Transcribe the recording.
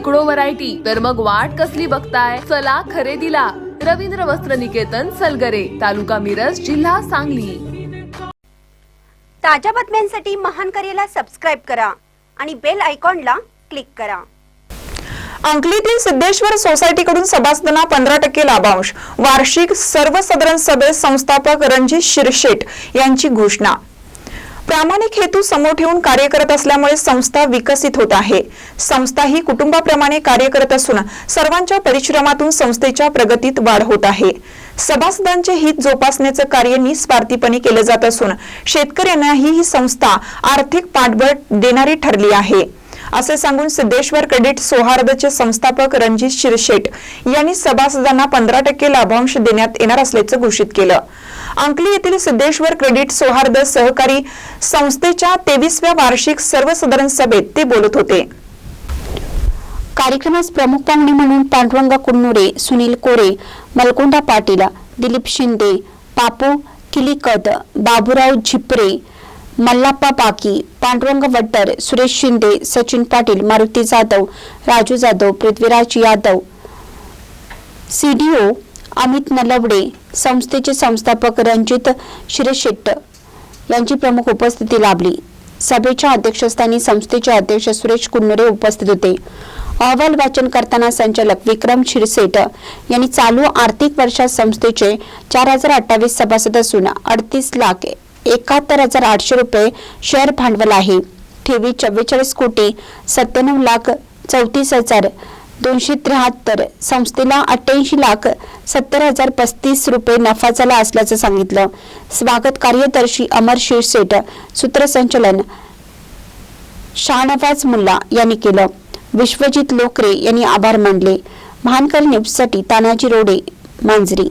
शेकडो व्हरायटी तर मग वाट कसली बघताय? चला खरेदीला. रवींद्र वस्त्र निकेतन सलगरे तालुका मिरज जिल्हा सांगली. ताज्या बातम्यांसाठी महान करेला सबस्क्राईब करा आणि बेल आयकॉनला क्लिक करा. अंकलीतील सिद्धेश्वर सोसायटीकडून सभासदांना पंधरा टक्के लाभांश. वार्षिक सर्वसाधारण सभेत संस्थापक रणजित शिरशेट यांची घोषणा. प्रामाणिक हेतू समोर ठेवून कार्य करत असल्यामुळे संस्था विकसित होत आहे. संस्था ही कुटुंबाप्रमाणे कार्य करत असून सर्वांच्या परिश्रमातून संस्थेच्या प्रगतीत वाढ होत आहे. सभासदांचे हित जोपासण्याचं कार्य निस्वार्थीपणे केलं जात असून शेतकऱ्यांनाही ही संस्था आर्थिक पाठबळ देणारी ठरली आहे. असे सांगून सिद्धेश्वर क्रेडिट सौहार्दचे संस्थापक रणजित शिरशेट यांनी सभासदांना पंधरा टक्के लाभांश देण्यात येणार असल्याचं घोषित केलं. अंकली येथील सिद्धेश्वर क्रेडिट सौहार्द सहकारी संस्थेच्या तेवीसव्या वार्षिक सर्वसाधारण सभेत ते बोलत होते. कार्यक्रमास प्रमुख पाहुणे म्हणून पांडुरंग कुन्नुरे सुनील कोरे मलकोंडा पाटील दिलीप शिंदे पापू किलीकत बाबूराव झिपरे मल्लाप्पा पाकी पांडुरंग वट्टर सुरेश शिंदे सचिन पाटील मारुती जाधव राजू जाधव पृथ्वीराज यादव. सीडीओ अमित नलवडे संस्थेचे संस्थापक रणजित शिरशेट्ट यांची प्रमुख उपस्थिती लाभली. सभेच्या अध्यक्षस्थानी संस्थेचे अध्यक्ष सुरेश कुन्नरे उपस्थित होते. अहवाल वाचन करताना संचालक विक्रम शिरसेट यांनी चालू आर्थिक वर्षात संस्थेचे चार हजार अठ्ठावीस सभासद असून अडतीस लाख एकाहत्तर हजार आठशे रुपये शेअर भांडवल आहे. ठेवी चव्वेचाळीस कोटी सत्त्याण्णव लाख चौतीस हजार दोनशे त्र्याहत्तर. संस्थेला अठ्ठ्याऐंशी लाख सत्तर हजार पस्तीस रुपये नफा झाला असल्याचं सांगितलं. स्वागत कार्यदर्शी अमर शिरसेट सूत्रसंचलन. शाहनवाज मुल्ला यांनी केलं. विश्वजित लोकरे यांनी आभार मानले. महानकर न्यूजसाठी तानाजी रोडे मांजरी.